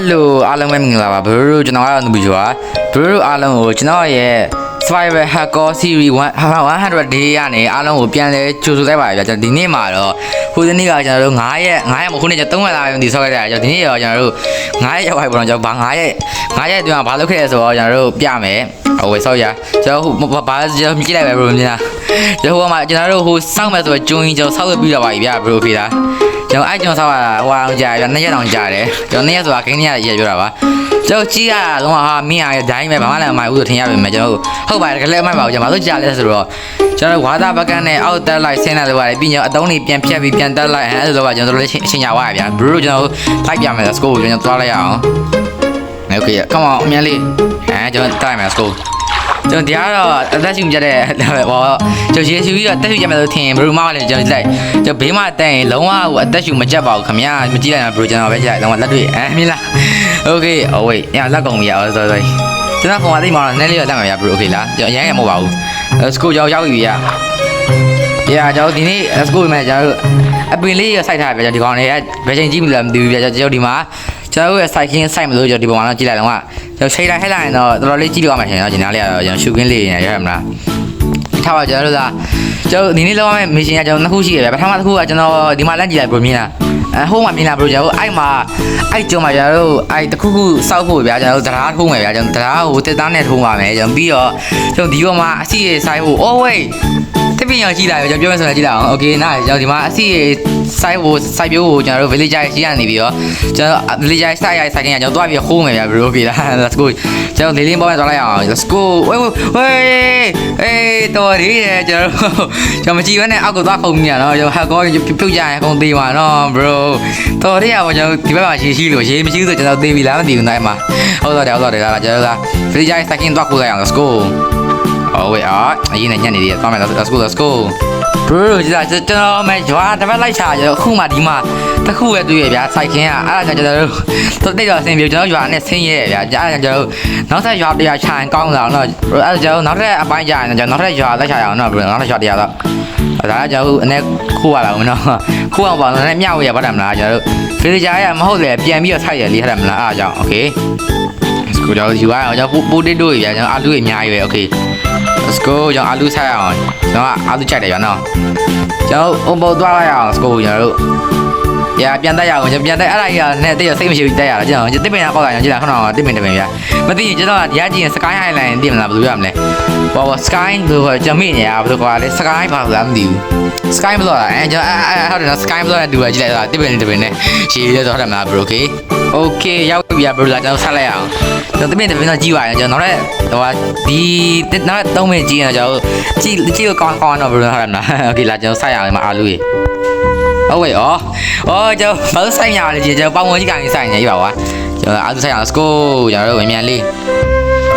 Hello အားလုံးပဲမင်္ဂလာပါဘရိုကျွန်တော်ကတော့နူဘီဂျွာဘရိုအားလုံးကိုကျွန်တော်ရဲ့ Survival Hacker Series 100 day ကနေအားလုံးကိုပြန်လဲကြိုဆိုလိုက်ပါဗျာကျွန်တော်ဒီနေ့မှာတော့ဟိုဒီနေ့ကကျွန်တော်တို့9ရက်9ရက်မဟုတ်ခုနေ့ကျွန်တော်3ရက်လာပဲမသိဆောက်ခဲ့တယ်ကျွန်တော်ဒီနေ့ရောကျွန်တော်တို့9ရက်ရောက်ပါပြီပေါ့နော်ကျွန်တော်ဘာ9ရက်9ရက်အတွင်းမှာဘာလုပ်ခဲ့လဲဆိုတော့ကျွန်တော်တို့ပြမယ်ဟိုဝေဆောက်ရကျွန်တော်ဟိုဘာကျွန်တော်မြင်လိုက်ပဲဘရိုမြင်လားကျွန်တော်ဟိုမှာကျွန်တော်တို့ဟိုစောက်မယ်ဆိုတော့ဂျုံရင်ကျွန်တော်ဆောက်ပြီးတော့ပါပြီဗျာဘရိုဖေးလား ကျွန်တော်အဲ့ကျွန်တော်ဆောက်ရတာဟိုအောင်ကြာပြီ2ရက်တောင်ကြာတယ်ကျွန်တော်2ရက်ဆိုတာခင်းနေရရပြောတာပါကျွန်တော်ကြီးရတာတော့ဟာမင်းအားဒိုင်းပဲဘာမှလည်းမမိုက်ဘူးဆိုထင်ရပါမယ်ကျွန်တော်ဟုတ်ပါတယ်ကလေးမိုက်ပါဘူးကျွန်တော်ဘာလို့ကြာလဲဆိုတော့ကျွန်တော်ဝါသားဘကန်နဲ့အောက်တက်လိုက်ဆင်းလာလို့ပါတယ်ပြီးရင်အတုံးတွေပြန်ဖြတ်ပြီးပြန်တက်လိုက်အဲဆိုတော့ကျွန်တော်တို့လည်းအချိန်ရပါဗျာဘရိုကျွန်တော်လိုက်ပြမယ် let's go ကျွန်တော်သွားလိုက်ရအောင် Okay come on အမြန်လေးအဲကျွန်တော်တိုက်မယ် let's go ကျွန်တော်တရားတော့အသက်ရှူကြတဲ့ဟောကျွန်တော်ရေရှူပြီးတော့အသက်ရှူကြမယ်လို့ထင်ဘယ်လိုမှမလဲကျွန်တော်ကြည့်လိုက်ကျွန်တော်ဘေးမှာတက်ရင်လုံးဝဟိုအသက်ရှူမကြက်ပါဘူးခမရမကြည့်လိုက်တော့ဘယ်လိုကျွန်တော်ပဲကြည့်လိုက်လုံးဝလက်တွေ့အဲမြင်လား Okay oh wait ညလက်ကုန်ပြီရအောင် sorry sorry ကျွန်တော်ဖုန်းကတိတ်မောင်းတော့နည်းလေးတော့တက်မှာရ bro okay လားကျွန်တော်အရင်ကမဟုတ်ပါဘူး let's go ကျွန်တော်ရောက်ပြီရ Yeah ကျွန်တော်ဒီနေ့ let's go မယ်ကျွန်တော်အပင်လေးရစိုက်ထားပြကျွန်တော်ဒီကောင်လေးဘယ်ချိန်ကြည့်မလဲမသိဘူးပြကျွန်တော်ဒီမှာကျွန်တော်ရဲ့ cycling site မလို့ကျွန်တော်ဒီပုံမှာတော့ကြည့်လိုက်တော့ ကကျွန်တော်ချိန်လိုက်ဟဲ့လိုက်ရင်တော့တော်တော်လေးကြည့်လို့ရမှာရှင်တော့ဒီနားလေးကတော့ကျွန်တော်ရှုခင်းလေးရရရမလားထားပါကျွန်တော်တို့ကကျွန်တော်ဒီနေ့လောက်ရမယ့် mission ကကျွန်တော်နှစ်ခုရှိရပြပထမတစ်ခုကကျွန်တော်ဒီမှာလန့်ကြည့်လိုက်ဘယ်မြင်လားအဲဟိုမှာမြင်လားဘယ်ကျွန်တော်အဲ့မှာအဲ့ကျုံမှာကျွန်တော်တို့အဲ့တစ်ခုခုစောက်ဖို့ဗျာကျွန်တော်တို့တရားထိုးမယ်ဗျာကျွန်တော်တရားကိုတက်သားနဲ့ထိုးပါမယ်ကျွန်တော်ပြီးတော့ကျွန်တော်ဒီဘက်မှာအစီရဆိုင်ဖို့ oh wait တ ပင်ရောကြည့်လိုက်ကျွန်တော်ပြောမယ်ဆိုရင်ကြည့်လိုက်အောင်โอเคနားကျွန်တော်ဒီမှာအစီစိုက်ဖို့စိုက်ပြိုးကိုကျွန်တော်တို့ villager ရှိရနေပြီးတော့ကျွန်တော် villager စိုက်ရစိုက်ခင်ကကျွန်တော်တွားပြီးခိုးမယ်ဗျာ bro ပြီလား let's go ကျွန်တော်လေးလေးပေါ်မှာသွားလိုက်အောင် let's go ဝေးဝေးဝေးအေးတော်ရည်ရဲ့ကျွန်တော်တို့ကျွန်တော်မကြည့်ဘဲနဲ့အောက်ကိုသွားခုံမြင်ရတော့ကျွန်တော်ဟာကောပြုတ်ကြရင်အကုန်သေးပါနော် bro တော်ရည်ကကျွန်တော်ဒီဘက်မှာရှိရှိလို့ရေးမရှိဘူးဆိုကျွန်တော်သေးပြီလားမသိဘူးနိုင်မှာဟုတ်တော့တယ်ဟုတ်တော့တယ်လားကျွန်တော်က villager စိုက်ခင်တွားခိုးလိုက်အောင် let's go Oh wait အာအရင်နဲ့ညနေလေးသွားမယ် let's go let's go bro ဒီကကျွန်တော်မကြွားတပတ်လိုက်ချာကျွန်တော်အခုမှဒီမှာတစ်ခုပဲတွေ့ရဗျာစိုက်ခင်းကအဲ့ဒါကြောင့်ကျွန်တော်တို့တိတ်တော့အဆင်ပြေကျွန်တော်ရွာနဲ့ဆင်းရဲဗျာအဲ့ဒါကျွန်တော်တို့နောက်ထပ်ရွာတရားချာရင်ကောင်းတော့တော့အဲ့ဒါကျွန်တော်နောက်ထပ်အပိုင်းကြရင်ကျွန်တော်နောက်ထပ်ရွာလက်ချာရအောင်တော့ bro နောက်ထပ်ရွာတရားတော့ဒါကကျွန်တော်အနေခိုးရလာဦးနော်ခိုးအောင်ပါတော့လည်းမျှဝေရပါတယ်မလားကျွန်တော်တို့ villager ရမဟုတ်လေပြန်ပြီးတော့ဆိုက်ရလေးဟုတ်တယ်မလားအားကြောင့် okay ကိုကျွန်တော်ယူရအောင်ကျွန်တော်ပိုတေတိုရဗျာကျွန်တော်အာလူအများကြီးပဲ okay let's go ကျွန်တော်အာလူဆိုင်အောင်ကျွန်တော်အာလူကြိုက်တယ်ဗျာနော်ကျွန်တော်အုံပေါ်သွားလိုက်အောင် let's go ကျွန်တော်တို့ရပြန်တက်ရအောင်ကျွန်တော်ပြန်တက်အဲ့ဒါကြီးကနဲ့တိတ်ရစိတ်မရှိဘူးတက်ရတာကျွန်တော်တစ်ပင်ရပေါက်တာကျွန်တော်ကြည့်လာခဏတော့တစ်ပင်တစ်ပင်ဗျာမသိရင်ကျွန်တော်ကဒီကကြည့်ရင် sky island သိမလားဘယ်လိုရမလဲဘောဘော sky လို့ကျွန်တော်မိနေရဘယ်လိုကွာလဲ sky ဘာလို့လဲမသိဘူး sky ဘယ်လိုလဲအဲကျွန်တော်အဲဟုတ်တယ်နော် sky ဘယ်လိုလဲတူရကြည့်လိုက်တာတစ်ပင်တစ်ပင်နဲ့ရှည်ရတော့ဟုတ်တယ်မလား bro okay okay ရောက် ပြီဗျာ bro လာကျွန်တော်ဆက်လိုက်အောင်ကျွန်တော်တစ်ပင်တစ်ပင်တော့ကြည့်ပါရင်ကျွန်တော်လည်းဟိုဒီနောက်သုံးမိနစ်ကြည့်ရင်ကျွန်တော်ကြည့်ကြည့်လို့ကောင်းကောင်းတော့ bro ဟုတ်တယ်မလား okay လာကျွန်တော်ဆက်ရအောင်ဒီမှာအာလူကြီး ဟုတ်ဝေးဩဩကျွန်တော်ဘာလို့ဆိုင်ရလဲကျွန်တော်ပေါင်ဝင်ကြီးကနေဆိုင်နေပြီပါကွာကျွန်တော်အားသူဆိုင်ရ let's go ကျွန်တော်တို့မြန်မြန်လေး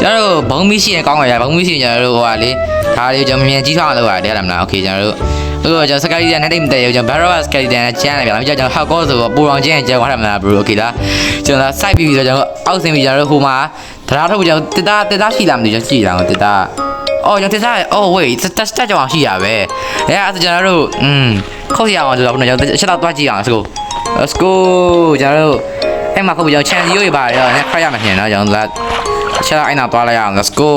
ကျွန်တော်တို့ဘုံမီရှိရင်ကောင်းပါဗျာဘုံမီရှိရင်ကျွန်တော်တို့ဟိုဟာလေဒါလေးကျွန်တော်မြန်မြန်ကြီးထွားအောင်လုပ်ရတယ်ဟုတ်လားမလားโอเคကျွန်တော်တို့ ဆိုတော့ကျွန်တော် skeleton နဲ့တိတ်မတည့်ရဘူးကျွန်တော် barrow skeleton နဲ့ကျန်တယ်ဗျာ။ကျွန်တော်ဟောက်ကောဆိုတော့ပူအောင်ကျန်ကျန်သွားတယ်မလား bro okay လား။ကျွန်တော် site ပြီးပြီးဆိုတော့ကျွန်တော်အောက်ဆင်းပြီးကျွန်တော်ဟိုမှာတရားထုတ်ကျွန်တော်တစ်သားတစ်သားရှိလားမသိဘူးကျွန်တော်ကြည့်လာအောင်တစ်သား။အော်ကျွန်တော်တစ်သားအော် wait တက်တက်ကြောင်ရှိရပဲ။အဲအဲ့ဒါကျွန်တော်တို့อืมခုတ်ရအောင်ဆိုတော့ကျွန်တော်ချက်တော့တွားကြည့်အောင် let's go let's go ကျွန်တော်တို့အဲ့မှာခုတ်ပြီးကျွန်တော် channel ရိုးရပါတယ်တော့ခရရမှမြင်တော့ကျွန်တော်ချက်တော့အဲ့နောက်တွားလိုက်အောင် let's go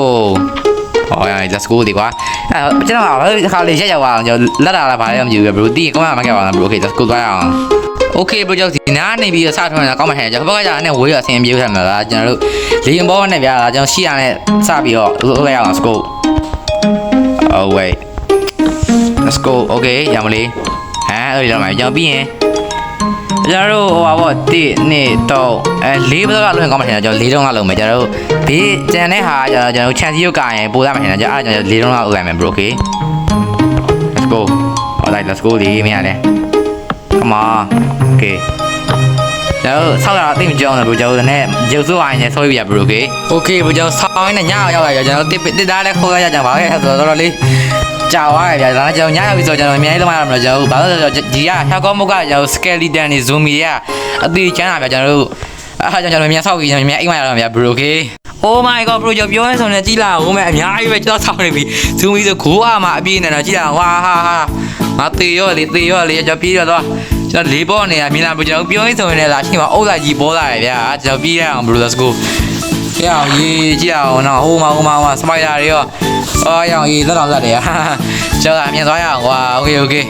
ဟောရ let's go ဒီကွာအဲကျွန်တော်ကခါလေးရက်ရောက်အောင်ကျွန်တော်လက်လာလာပါလေမကြည့်ဘူး bro တီးကောင်းမှမကြပါဘူး bro okay let's go တွားရအောင် Okay bro ကျွန်တော်ဒီနားနေပြီးစထွန်းနေတာကောင်းမှဟဲ့ကျွန်တော်ဘက်ကကြာနဲ့ဝေးရအဆင်ပြေခဲ့မှာလားကျွန်တော်တို့လေရင်ဘောနဲ့ဗျာကျွန်တော်ရှီရနဲ့စပြီးတော့လုပ်ရအောင် let's go oh wait let's go okay ရမလေးဟမ်အဲ့ဒီတော့မှကျွန်တော်ပြီးရင် ကျွန်တော်တို့ဟိုပါဗော1 2 3အဲ၄ဘက်ကလုံးကောင်းမှထင်တယ်ကျွန်တော်၄တုံးလောက်လုံးမယ်ကျွန်တော်တို့ဘေးကျန်တဲ့ဟာကျွန်တော်တို့ chance ရုပ်ကရင်ပို့ရမှထင်တယ်ကျွန်တော်အဲ့ဒါကျွန်တော်၄တုံးလောက်ဥလိုက်မယ် bro okay let's go alright let's go ဒီမရနဲ့ come on okay ကျွန်တော်ဆောက်ရတာအသိမကြောင်းတယ်ဘရိုကျွန်တော်လည်းရုပ်စိုးအိုင်းနဲ့ဆောက်ရပြဘရို okay okay ဘရိုကျွန်တော်ဆောင်းရင်းနဲ့ညရောက်ရောက်ရကျွန်တော်တစ်တစ်သားလည်းခေါ်ရကြပါခဲ့ဆိုတော့တော်တော်လေး ကြာသွားရဗျာဒါကျွန်တော်ညရောက်ပြီဆိုတော့ကျွန်တော်အများကြီးလုံးမရမှာကျွန်တော်ဘာလို့လဲဆိုတော့ဒီကဟက်ကောမုတ်ကကျွန်တော် skeleton တွေ zombie တွေကအသေးချမ်းတာဗျာကျွန်တော်တို့အားကြောင့်ကျွန်တော်မြန်ဆောက်ပြီးကျွန်တော်မြန်အိမ်မရတော့ဗျာဘရို okay Oh my god bro ကျွန်တော်ပြောရဲဆိုနေကြည်လာဦးမယ်အများကြီးပဲကျွန်တော်ဆောက်နေပြီ zoom ပြီးဆိုခိုးအားမအပြည့်နဲ့တော့ကြည်လာဝါဟာဟာငါတေရောလေတေရောလေကျွန်တော်ပြေးတော့ကျွန်တော်လေးပေါ်နေတာမြင်လာဘူးကျွန်တော်ပြောရင်းဆိုရင်လည်းလာရှိမှာအုပ်လိုက်ကြီးပေါ်လာတယ်ဗျာကျွန်တော်ပြီးရအောင် bro let's go ရအောင်ရေးကြည့်အောင်နော်ဟိုမှာဟိုမှာဟိုမှာစပိုက်ဒါတွေရော အော်ရအောင်ရေးလက်တော်လက်တယ်ဟာကျွန်တော်အမြင်သွားရအောင်ကွာ okay okay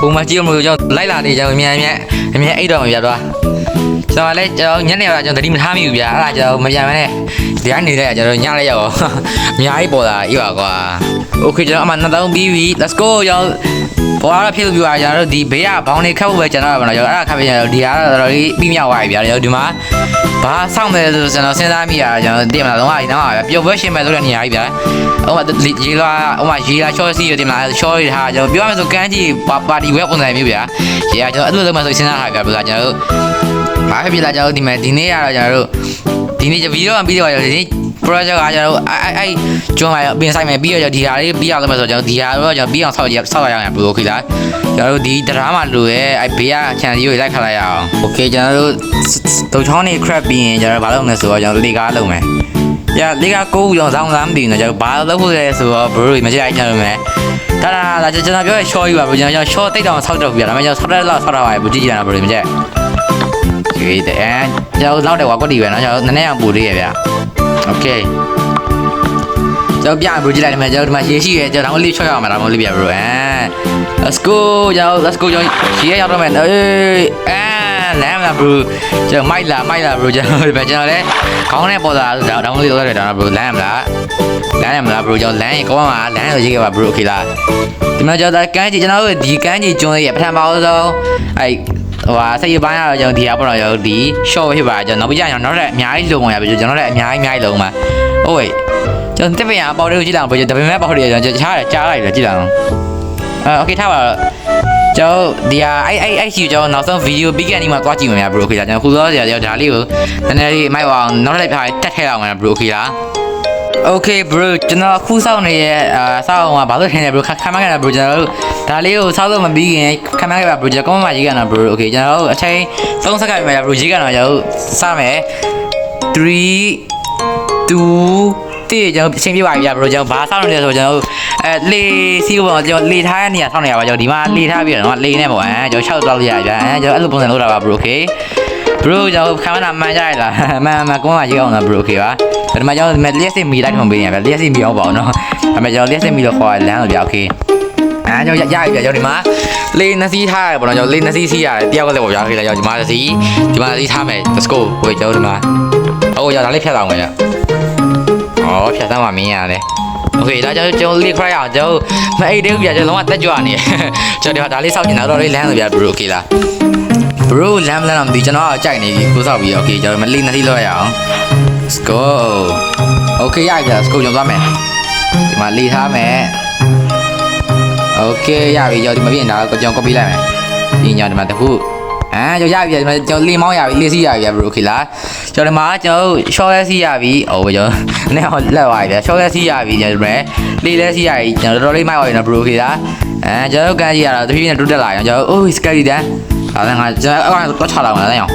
ဟိုမှာကြည့်လို့မလို့ကျွန်တော်လိုက်လာနေကျွန်တော်အမြန်အမြန်အမြန်အိတ်တော်မှာပြသွားကျွန်တော်လည်းကျွန်တော်ညနေကကျွန်တော်တတိမထားမိဘူးဗျာအဲ့ဒါကျွန်တော်မပြန်မနဲ့ဒီတိုင်းနေတဲ့ကျွန်တော်ညလိုက်ရအောင်အများကြီးပေါ်လာအေးပါကွာ okay ကျွန်တော်အမှနှစ်သောင်းပြီးပြီ let's go ကျွန်တော်ဘောရဖြစ်လို့ပြောရကျွန်တော်တို့ဒီဘေးကဘောင်းလေးခတ်ဖို့ပဲကျွန်တော်ကကျွန်တော်အဲ့ဒါခတ်ပြကျွန်တော်ဒီဟာတော့တော်တော်လေးပြီးမြောက်သွားပြီဗျာကျွန်တော်ဒီမှာ ဘာစောင့်မယ်ဆိုကျွန်တော်စဉ်းစားမိရကျွန်တော်တင်မလားတော့ဟာဒီတော့ဗျာပျော်ပွဲရှင်မယ်ဆိုတဲ့နေရာကြီးဗျာဟိုမှာရေလာဟိုမှာရေလာ short စီတင်မလား short ထားကျွန်တော်ပြောရမယ်ဆိုကန်းကြီးပါတီဝက်ပုံစံမျိုးဗျာရေကကျွန်တော်အဲ့လိုလုပ်မှဆိုစဉ်းစားထားဗျာဘယ်လိုကျွန်တော်တို့ဘာဖြစ်ဖြစ်လာကျွန်တော်ဒီမှာဒီနေ့ကတော့ကျွန်တော်တို့ ဒီနေ့ဗီဒီယိုမှပြီးတော့ကျွန်တော်ဒီ project ကကျွန်တော်တို့အဲ့အဲ့ကျွန်းလာအပြင်ဆိုင်မယ်ပြီးတော့ဒီဟာလေးပြီးအောင်လုပ်မယ်ဆိုတော့ကျွန်တော်ဒီဟာတော့ကျွန်တော်ပြီးအောင်ဆောက်ရဆောက်ရအောင်ဘယ်လိုခေလားကျွန်တော်တို့ဒီဒရာမှာလိုရဲအဲ့ဘေးက channel ကြီးကိုလိုက်ခတ်လိုက်ရအောင် okay ကျွန်တော်တို့ဒုံချောင်းနေ crap ပြီးရင်ကျွန်တော်ဘာလုပ်မလဲဆိုတော့ကျွန်တော်လေကားလုပ်မယ်ရလေကားကိုကျွန်တော်စောင်းစမ်းမသိဘူးနော်ကျွန်တော်ဘာလုပ်ဖို့လဲဆိုတော့ bro မကြိုက်ချင်လို့မယ်ဒါဒါဒါကျွန်တော်ပြောရ short ကြီးပါဘကျွန်တော် short တိတ်တောင်ဆောက်တော့ပြရဒါပေမဲ့ကျွန်တော်ဆောက်တဲ့လောက်ဆောက်တော့ပါဘူးကြည့်ကြရတာ bro မကြိုက် ဒီတဲ့ကျွန်တော်လောက်တယ်ကွာကွက်တီပဲနော်ကျွန်တော်နည်းနည်းအောင်ပူလေးရဗျ okay ကျွန်တော်ပြဘရိုကြည့်လိုက်မယ်ကျွန်တော်ဒီမှာရေရှိရဲကျွန်တော်တို့လေးချော့ရအောင်မလားမဟုတ်လေးပြဘရိုအဲ let's go ကျွန်တော် let's go ကျွန်တော်ရေရရောက်တော့မယ်အေးအဲလမ်းလာဘရိုကျွန်တော်မိုက်လာမိုက်လာဘရိုကျွန်တော်ဒီမှာကျွန်တော်လည်းခေါင်းနဲ့ပေါ်လာဆိုတော့တောင်းလေးတော့တယ်တော့ဘရိုလမ်းမလားလမ်းရမလားဘရိုကျွန်တော်လမ်းရင်ကောင်းမှာလမ်းကိုရေးခဲ့ပါဘရို okay လားဒီမှာကျွန်တော်ကန်းကြီးကျွန်တော်တို့ဒီကန်းကြီးကျွန်းလေးရပထမအောင်ဆုံးအဲ ဟိုဟာစိတ်ရပိုင်းကတော့ကျွန်တော်ဒီဟာပေါ့တော့ကျွန်တော်ဒီ short ဖြစ်ပါကျွန်တော်နောက်ပြကြရင်နောက်ထပ်အများကြီးလုံဝင်ရပြီကျွန်တော်လည်းအများကြီးအများကြီးလုံမှာဟုတ်ဝေးကျွန်တော်တက်ပြန်အပေါက်လေးကိုကြည့်လိုက်အောင်ပြောကျွန်တော်ဒါပေမဲ့ပေါက်လေးကျွန်တော်ချားတယ်ကြားလိုက်တယ်ကြည့်လိုက်အောင်အဲโอเคထားပါတော့ကျွန်တော်ဒီဟာအဲ့အဲ့အဲ့ရှိကျွန်တော်နောက်ဆုံးဗီဒီယိုပြီးကနေမှသွားကြည့်မှာများ bro โอเคလားကျွန်တော်ခုသောကျွန်တော်ဒါလေးကိုနည်းနည်းလေးမိုက်အောင်နောက်ထပ်ပြန်တက်ထဲအောင်မှာ bro โอเคလား Okay bro ကျွန်တော်အခုစောင့်နေရဲ့အာစောင့်အောင်ကဘာလို့ထင်လဲ bro ခခမခဲ့တာ bro ကျွန်တော်တို့ဒါလေးကိုစောင့်လို့မပြီးခင်ခမခဲ့ပါ bro ကျွန်တော်ကောင်းမှရေးကန်တာ bro Okay ကျွန်တော်တို့အချိန်3စက္ကန့်ပဲ bro ရေးကန်တော့ကျွန်တော်စမယ်3 2တိကျွန်တော်အချိန်ပြပါပြီ bro ကျွန်တော်ဘာစောင့်နေလဲဆိုကျွန်တော်အဲလေစီးပေါ့ကျွန်တော်လေထားရနေရစောင့်နေရပါကျွန်တော်ဒီမှာလေထားပြီးတော့လေနဲ့ပေါ့အဲကျွန်တော်6တော့လို့ရပြီအဲကျွန်တော်အဲ့လိုပုံစံလုပ်တာပါ bro Okay bro ကျွန်တော်ခမနာမှန်ကြရလားမှန်မှန်ကောင်းမှရေးအောင်လား bro Okay ပါဒါမှကျွန်တော်ဒီမှာလျှက်စစ်မီလိုက်ထုံပေးနေရဗျလျှက်စစ်မီအောင်ပါအောင်နော်ဒါမှကျွန်တော်လျှက်စစ်မီလို့ခေါ်ရလမ်းလို့ဗျ Okay အဲကျွန်တော်ရရပြီကျွန်တော်ဒီမှာလေနစီထားရပေါ့နော်ကျွန်တော်လေနစီစီရတယ်တယောက်ကလည်းပေါ့ဗျာခေလာကျွန်တော်ဒီမှာစီဒီမှာစီထားမယ် let's go ဟိုကျွန်တော်ဒီမှာအိုးရဒါလေးဖြတ်အောင်မယ်ညဩဖြတ်သမ်းပါမင်းရတယ်โอเคဒါကြောင့်ကျွန်တော်လေးခရိုက်အောင်ကျွန်တော်မအိတ်သေးဘူးဗျာကျွန်တော်လုံးဝတက်ကြွနေကျွန်တော်ဒါလေးစောက်နေတာတော့လေးလမ်းဆိုဗျာ bro okay လား bro လမ်းလမ်းတော့မသိကျွန်တော်ကကြိုက်နေပြီကိုစောက်ပြီး okay ကျွန်တော်မလေးနစီလောက်ရအောင် let's go okay ရပြီဗျာ let's go ကျွန်တော်သွားမယ်ဒီမှာလေးထားမယ် โอเคရပြီကြောဒီမှာပြင်ဒါကိုကျွန်တော် copy လိုက်မယ်ဒီညဒီမှာတခုအာကြောရပြီဒီမှာကျွန်တော်လေးမောင်းရပြီလေးစီးရပြီ bro โอเคလားကျွန်တော်ဒီမှာကျွန်တော် short လဲစီးရပြီဟိုကျွန်တော်နဲ့ဟောလက်သွားပြီ short လဲစီးရပြီကျွန်တော်ဒီမှာလေးလဲစီးရပြီကျွန်တော်တော်တော်လေးမိုက်သွားပြီနော် bro โอเคလားအဲကျွန်တော်ကန်ကြီးရတော့တဖြည်းဖြည်းနဲ့တိုးတက်လာရင်ကျွန်တော်အိုး scary တန်း ဒါလည်းငါကျွန်တော်အောက်တော့ချလာမှာလည်းအောင်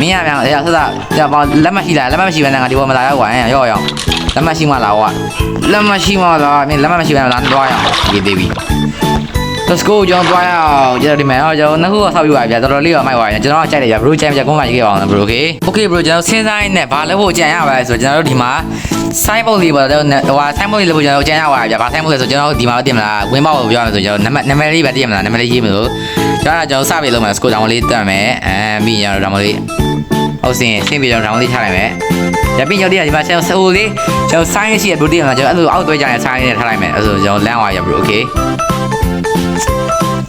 မင်းရပြန်အဲ့ဒါဆက်ဆက်ကျွန်တော်လက်မရှိလားလက်မရှိဘဲနဲ့ငါဒီပေါ်မလာရောက်ကွာရော့ရော့လက်မရှိမှလာကွာလက်မရှိမှလာမင်းလက်မရှိဘဲလာတော့ရအောင်ဒီသေးပြီ let's go ကျွန်တော်သွားရအောင်ကျွန်တော်ဒီမှာတော့ကျွန်တော်နှစ်ခုကဆောက်ပြပါဗျာတော်တော်လေးတော့မိုက်ပါဗျာကျွန်တော်ကကြိုက်တယ်ဗျာ bro ကြိုက်ကြကုန်းမှရေးခဲ့ပါအောင် bro okay okay bro ကျွန်တော်စဉ်းစားရင်းနဲ့ဘာလုပ်ဖို့ကြံရပါလဲဆိုကျွန်တော်တို့ဒီမှာ sign board လေးပေါ့တော့ဟို sign board လေးလုပ်ဖို့ကျွန်တော်ကြံရပါဗျာဘာ sign board လဲဆိုကျွန်တော်ဒီမှာတင်မလားဝင်းပေါက်ကိုပြောရမယ်ဆိုကျွန်တော်နံပါတ်နံပါတ်လေးပဲတင်မလားနံပါတ်လေးရေးမလို့ ကျွန်တော်ကကျွန်တော်စပြီးလုပ်မယ် score တောင်လေးတက်မယ်အဲပြီးရင်ကျွန်တော်တောင်လေးဟုတ်စင်ဆင်းပြီးကျွန်တော်တောင်လေးချလိုက်မယ်ရပြီးကျွန်တော်ဒီမှာကျွန်တော်ဆိုလေးကျွန်တော် sign ရှိရ bro တင်မလားကျွန်တော်အဲ့လိုအောက်သွဲကြရင် sign နဲ့ထားလိုက်မယ်အဲ့ဆိုကျွန်တော်လမ်းသွားရ bro okay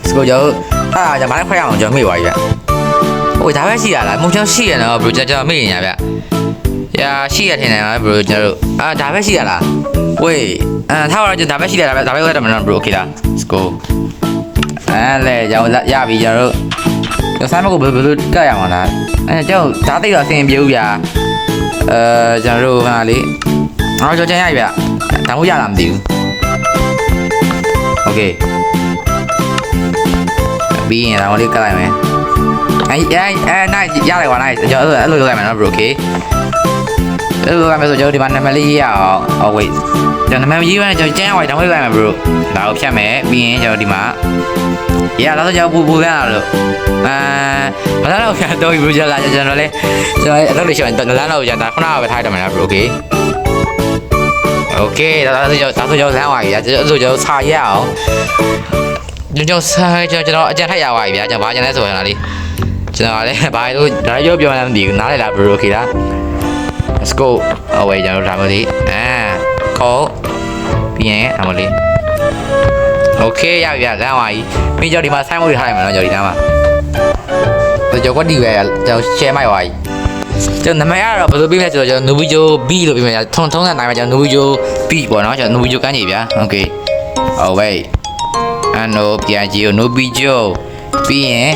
စကိုကြောအာကျွန်တော်မနေ့ခွဲရအောင်ကျွန်တော်မေ့သွားပြီဗျဟိုဒါပဲရှိရလားမုံချောင်းရှိရနော်ဘရိုကျွန်တော်မေ့နေရဗျရာရှိရထင်တယ်နော်ဘရိုကျွန်တော်တို့အာဒါပဲရှိရလားဝေးအာထားပါတော့ကျွန်တော်ဒါပဲရှိတယ်ဒါပဲဒါပဲလောက်တယ်မနော်ဘရိုโอเคလားစကို အဲလေကျွန်တော်ရပြီကျွန်တော်တို့ကျွန်တော်ဆိုင်မကိုဘယ်လိုကတ်ရမှာလားအဲကျွန်တော်ဓာတ်သိတော့အဆင်ပြေဘူးဗျာအဲကျွန်တော်တို့ခဏလေးအော်ကျွန်တော်ကျန်ရပြီဗျဒါမှမဟုတ်ရလားမသိဘူးโอเค ပြီးရင်တော့လေးကတ်လိုက်မယ်အဲအဲအဲနိုင်ရတယ်ကွာနိုင်ကျွန်တော်အဲ့လိုလုပ်လိုက်မယ်နော် bro okay အဲ့လိုလုပ်လိုက်မယ်ဆိုကျွန်တော်ဒီမှာနာမည်လေးရေးရအောင် oh wait ကျွန်တော်နာမည်ရေးရရင်ကျွန်တော်ကျန်းရအောင်တောင်းလိုက်လိုက်မယ် bro ဒါကိုဖြတ်မယ်ပြီးရင်ကျွန်တော်ဒီမှာ ရတော့ကျွန်တော်ပူပူရတာလို့အာဘာသာတော့ပြန်တော့ browser ကကျွန်တော်လည်းကျွန်တော်အလုပ်လေးရှောင်းတော့လမ်းတော့ကြာတာခုနကပဲထားတယ်မလား bro okay okay ဒါဆိုကျွန်တော်ဒါဆိုကျွန်တော်လမ်းဝါကြီးကျွန်တော်ဆိုကျွန်တော်စာရအောင်ကျွန်တော်စာကျွန်တော်အကြံထက်ရပါပြီဗျာကျွန်တော်ဘာကြံလဲဆိုရင်လားလေကျွန်တော်လည်းဘာလို့ဒါရောပြောမှန်းမသိဘူးနားလေလား bro okay လား let's go away ကျွန်တော်ဒါမျိုးလေးအာ call ပြန်အမလေး โอเคရပြီဗျာလမ်းသွားပြီပြီးကြောဒီမှာဆိုင်းမို့ထားရမယ်နော်ကြောဒီနားမှာကျွန်တော်ကဒီပဲကျွန်တော် share မိုက်သွားပြီကျွန်တော်နာမည်ကတော့ဘယ်လိုပြီးလဲဆိုတော့ကျွန်တော် Nubijo B လို့ပြီးမယ်ထုံထုံးတဲ့နိုင်မှာကျွန်တော် Nubijo B ပေါ့နော်ကျွန်တော် Nubijo ကန်းကြီးဗျာ okay oh wait and no ပြန်ကြည့် Nubijo ပြီးရင်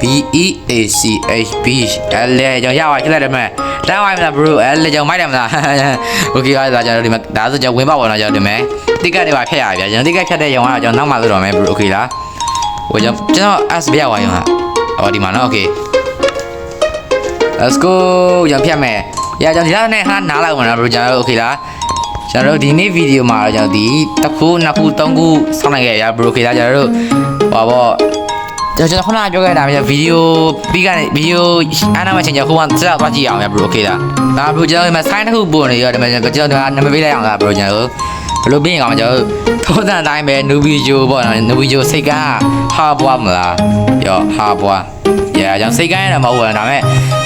B E A C H B အဲ့လေကျွန်တော်ရပါကြည့်လိုက်တယ်မဲ့ တန်းဝိုင်းမလား bro အဲ့လေကျွန်တော်မိုက်တယ်မလား okay ပါဒါကျွန်တော်ဒီမှာဒါဆိုကျွန်တော်ဝင်ပါပေါ့နော်ကျွန်တော်ဒီမဲ့တိကတ်တွေပါဖြတ်ရပြီဗျာကျွန်တော်တိကတ်ဖြတ်တဲ့ရုံကတော့ကျွန်တော်နောက်မှလုပ်တော့မယ် bro okay လားဟိုကျွန်တော်ကျွန်တော် S ပြရပါရုံဟာအော်ဒီမှာနော် okay let's go ကျွန်တော်ဖြတ်မယ်ရကျွန်တော်ဒီလောက်နဲ့ခဏနားလိုက်ပါနော် bro ကျွန်တော် okay လားကျွန်တော်တို့ဒီနေ့ဗီဒီယိုမှာတော့ကျွန်တော်ဒီတစ်ခုနှစ်ခုသုံးခုစောင့်နိုင်ခဲ့ရ bro okay လားကျွန်တော်တို့ဟောပေါ့ ကျွန်တော်ခုနကပြောခဲ့တာမျိုးဗီဒီယိုပြီးကနေဗီဒီယိုအားနာမချင်းကျွန်တော်ခုမှစတော့သွားကြည့်အောင်ဗျ bro okay လားဒါ bro ကျွန်တော်ဒီမှာ sign တစ်ခုပို့နေရောဒီမှာကျွန်တော်ကျွန်တော်နံပါတ်ပေးလိုက်အောင်လား bro ကျွန်တော်ဘယ်လိုပြီးရင်ကောင်းမကျွန်တော်ထိုးတဲ့အတိုင်းပဲ new video ပေါ့နော် new video စိတ်ကဟာပွားမလားရောဟာပွား။ yeah ကျွန်တော်စိတ်ကန်းရတာမဟုတ်ဘူး။ဒါပေမဲ့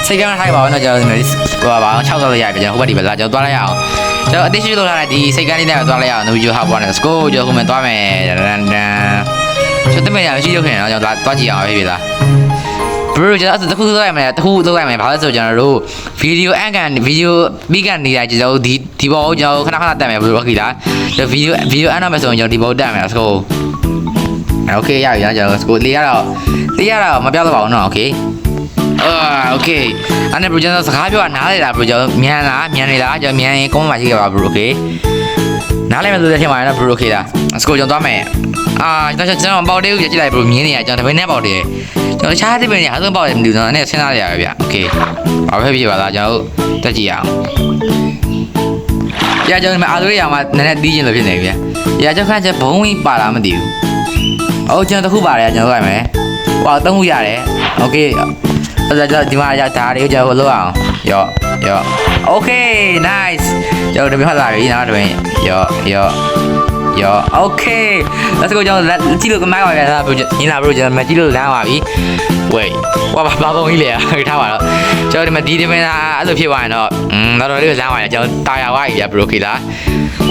စိတ်ကန်းထိုက်ပါဘူးနော်ကျွန်တော်ဟိုပါ60လောက်ရပြီကျွန်တော်ဟိုဘက်ဒီပဲလာကျွန်တော်သွားလိုက်ရအောင်။ကျွန်တော်အတိရှိလောက်ထားတဲ့ဒီစိတ်ကန်းလေးနဲ့သွားလိုက်ရအောင်။ video ဟာပေါ်နေ let's go ကျွန်တော်ခုမှသွားမယ်။ဒန်ဒန်။ ကျွန်တော်တမန်ရရှိရုပ်ခင်နော်ကျွန်တော်သွားကြည့်အောင်ပဲပြီလား။ bro ကျွန်တော်တခုသွားရမယ်တခုသွားရမယ်ဘာလို့ဆိုကျွန်တော်တို့ video အန်ကန် video ပြီးကန်နေတာကျွန်တော်ဒီဒီဘောကိုကျွန်တော်ခဏခဏတက်မယ် bro ခီလားကျွန်တော် video video အန်တော့မယ်ဆိုရင်ကျွန်တော်ဒီဘောတက်မယ် let's go โอเคရပြီနော်ကျွန်တော် let's go လေးရတော့လေးရတော့မပြောတော့ပါဘူးနော် okay အာโอเคအဲ့နဲ့ဘရိုကျွန်တော်စကားပြောတာနားလေလားဘရိုကျွန်တော်မြန်လားမြန်နေလားကျွန်တော်မြန်ရင်ကုန်းမှာရှိခဲ့ပါဘရို okay နားလဲမယ်ဆိုတဲ့ထင်ပါတယ်နော်ဘရို okay လား let's go ကျွန်တော်သွားမယ် အာကျွန်တော်ကျွန်တော်ပေါက်တေးကိုကြည့်လိုက်ဘရိုမြင်းနေရကျွန်တော်တပင်းနဲ့ပေါက်တေးကျွန်တော်ချားတဲ့ပင်းနေအဆုံးပေါက်တယ်မသိဘူးကျွန်တော်အဲ့စဉ်းစားရရပဲဗျ okay ဘာပဲဖြစ်ပါလားကျွန်တော်တက်ကြည့်ရအောင်ရကျွန်တော်ဒီမှာအာသွေးရအောင်မှနည်းနည်းတီးခြင်းလို့ဖြစ်နေပြီဗျရကျွန်တော်ခန့်ချက်ဘုံဝင်ပါလားမသိဘူးအော်ကျွန်တော်တစ်ခုပါတယ်ကျွန်တော်လိုက်မယ်ဟောသုံးခုရတယ် okay အဲ့ဒါကြောင့်ဒီမှာရဒါတွေကိုကျွန်တော်လုပ်အောင်ရောရော okay nice ကျွန်တော်ဒီမှာလာပြီနော်ဒီရောရော ပြော Okay let's go ကျွန်တော်ကြည့်လို့ကမိုင်းပါဗျာဒါပြောညင်လာပြောကျွန်တော်မကြည့်လို့လမ်းပါပြီ wait ဟောပါဘာပုံကြီးလဲထားပါတော့ကျွန်တော်ဒီမှာဒီဒီမင်းသားအဲ့လိုဖြစ်သွားရင်တော့อืมတော်တော်လေးလမ်းပါလေကျွန်တော်တာယာဝါကြီးဗျာဘရိုကီလာ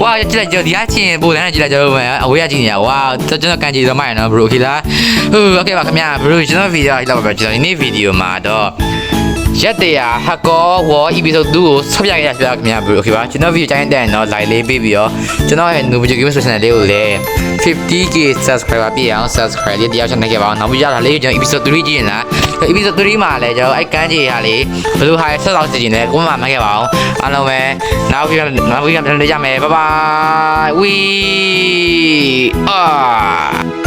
ဝါကြည့်လိုက်ကျွန်တော်ဒီအချင်းပိုလမ်းကြည့်လိုက်ကျွန်တော်အဝေးကကြည့်နေတာဝါကျွန်တော်ကန်ကြည့်တော့မှရနော်ဘရိုကီလာဟုတ် okay ပါခင်ဗျာဘရိုကျွန်တော်ဗီဒီယိုလိုက်ပါဗျာကျွန်တော်ဒီနေ့ဗီဒီယိုမှာတော့ ရက်တရာဟကောဝေါ် episode 2ကိုဆော့ပြခဲ့ရပြခင်ဗျာဘရိုခေပါကျွန်တော်ဗီဒီယိုတိုင်းတဲ့တော့ like လေးပေးပြီးတော့ကျွန်တော်ရဲ့ new video game channel လေးကိုလည်း 50k subscriber ပြည့်အောင် subscribe လေးတရားချနိုင်ခဲ့ပါအောင်နောက်ပြီးရတာလေးကျွန်တော် episode 3ကြည့်ရင်လား episode 3မှာလည်းကျွန်တော်အဲ့ကန်းကြီးဟာလေးဘယ်လိုဟာဆက်ဆောင်စီနေကိုမမခဲ့ပါအောင်အားလုံးပဲနောက်ပြီးနောက်ပြီးပြန်ပြန်ကြမယ် bye bye we ah